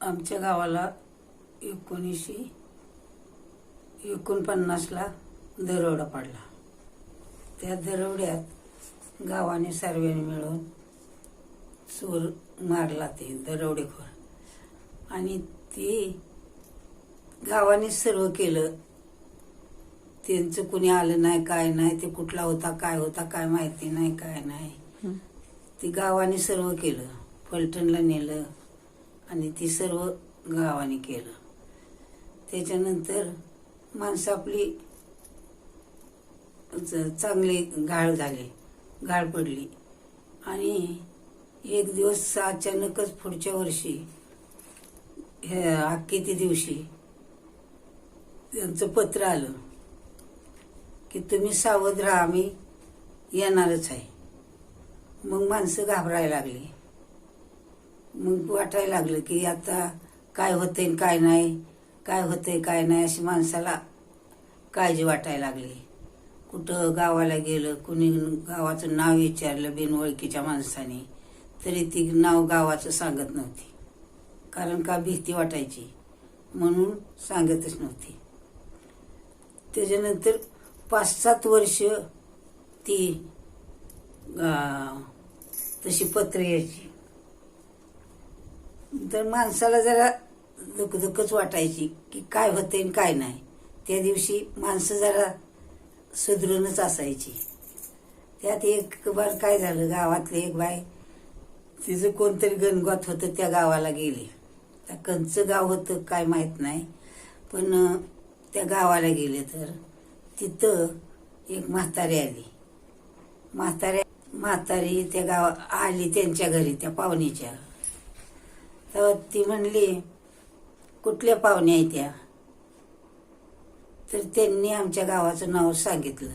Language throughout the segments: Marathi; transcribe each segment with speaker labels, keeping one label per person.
Speaker 1: आमच्या गावाला एकोणीसशे एकोणपन्नासला दरोडा पडला. त्या दरोड्यात गावाने सर्वांनी मिळून चोर मारला ते दरोडेखोर. आणि ते गावाने सर्व केलं. त्यांचं कुणी आलं नाही काय नाही ते कुठला होता काय होता काय माहिती नाही काय नाही. ते गावाने सर्व केलं. फलटणला नेलं आणि ती सर्व गावाने केलं. त्याच्यानंतर माणसं आपली चांगले चांगली गाळ झाली. गाळ पडली. आणि एक दिवस अचानकच पुढच्या वर्षी हे अख्खी दिवशी त्यांचं पत्र आलं की तुम्ही सावध राहा आम्ही येणारच आहे. मग माणसं घाबरायला लागली. मग वाटायला लागलं की आता काय होतंय काय नाही काय होतंय काय नाही अशी माणसाला काळजी वाटायला लागली. कुठं गावाला गेलं कुणी गावाचं नाव विचारलं बिनओळखीच्या माणसाने तरी ती नाव गावाचं सांगत नव्हती. कारण का भीती वाटायची म्हणून सांगतच नव्हती. त्याच्यानंतर पाच सात वर्ष ती तशी पत्र यायची. तर माणसाला जरा दुखदुखच वाटायची की काय होते आणि काय नाही. त्या दिवशी माणसं जरा सुधरूनच असायची. त्यात एक बार काय झालं गावातले एक बाई तिचं कोणतरी गणगोत होतं त्या गावाला गेली. त्या कंचं गाव होतं काय माहीत नाही. पण त्या गावाला गेले तर तिथं एक म्हातारी आली. म्हाताऱ्या म्हातारी त्या गावा आली त्यांच्या घरी त्या पाहुणीच्या. तेव्हा ती म्हणली कुठल्या पाहुण्या आहे त्या? तर त्यांनी आमच्या गावाचं नाव सांगितलं.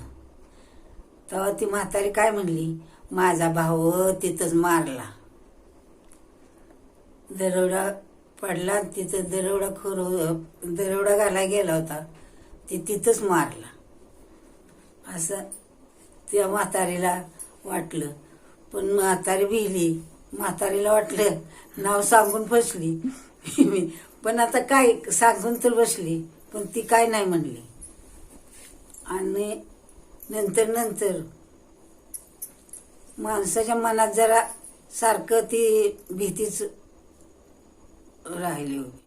Speaker 1: तेव्हा ती म्हातारी काय म्हणली माझा भाऊ तिथंच मारला. दरोडा पडला आणि तिथं दरोडा खोर दरोडा घालायला गेला होता. ते तिथंच मारला. असं त्या म्हातारीला वाटलं. पण म्हातारी भिली. म्हातारीला वाटलं नाव सांगून फसली. पण आता काय सांगून तर बसली पण ती काय नाही म्हणली. आणि नंतर नंतर माणसाच्या मनात जरा सारखं ती भीतीच राहिली होती.